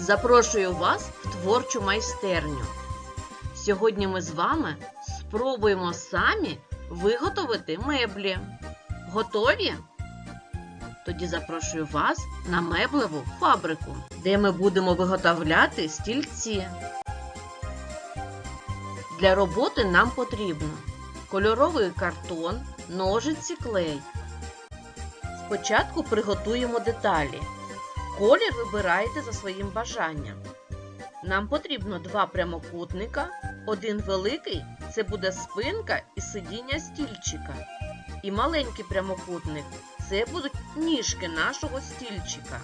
Запрошую вас в творчу майстерню. Сьогодні ми з вами спробуємо самі виготовити меблі. Готові? Тоді запрошую вас на меблеву фабрику, де ми будемо виготовляти стільці. Для роботи нам потрібно кольоровий картон, ножиці, клей. Спочатку приготуємо деталі. Колір вибираєте за своїм бажанням. Нам потрібно два прямокутника, один великий це буде спинка і сидіння стільчика. І маленький прямокутник це будуть ніжки нашого стільчика.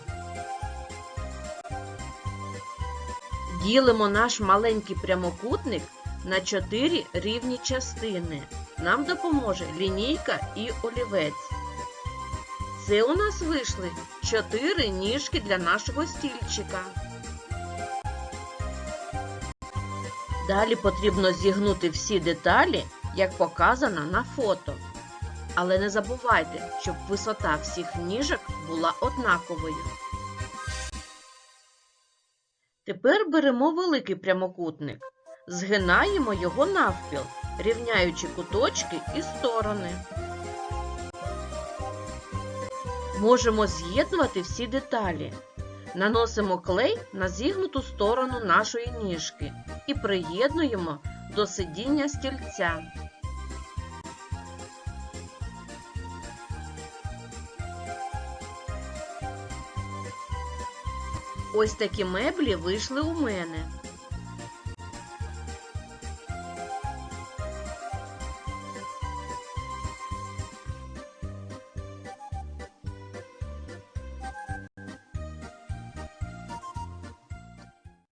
Ділимо наш маленький прямокутник на 4 рівні частини. Нам допоможе лінійка і олівець. Це у нас вийшли 4 ніжки для нашого стільчика. Далі потрібно зігнути всі деталі, як показано на фото. Але не забувайте, щоб висота всіх ніжок була однаковою. Тепер беремо великий прямокутник, згинаємо його навпіл, рівняючи куточки і сторони. Можемо з'єднувати всі деталі. Наносимо клей на зігнуту сторону нашої ніжки і приєднуємо до сидіння стільця. Ось такі меблі вийшли у мене.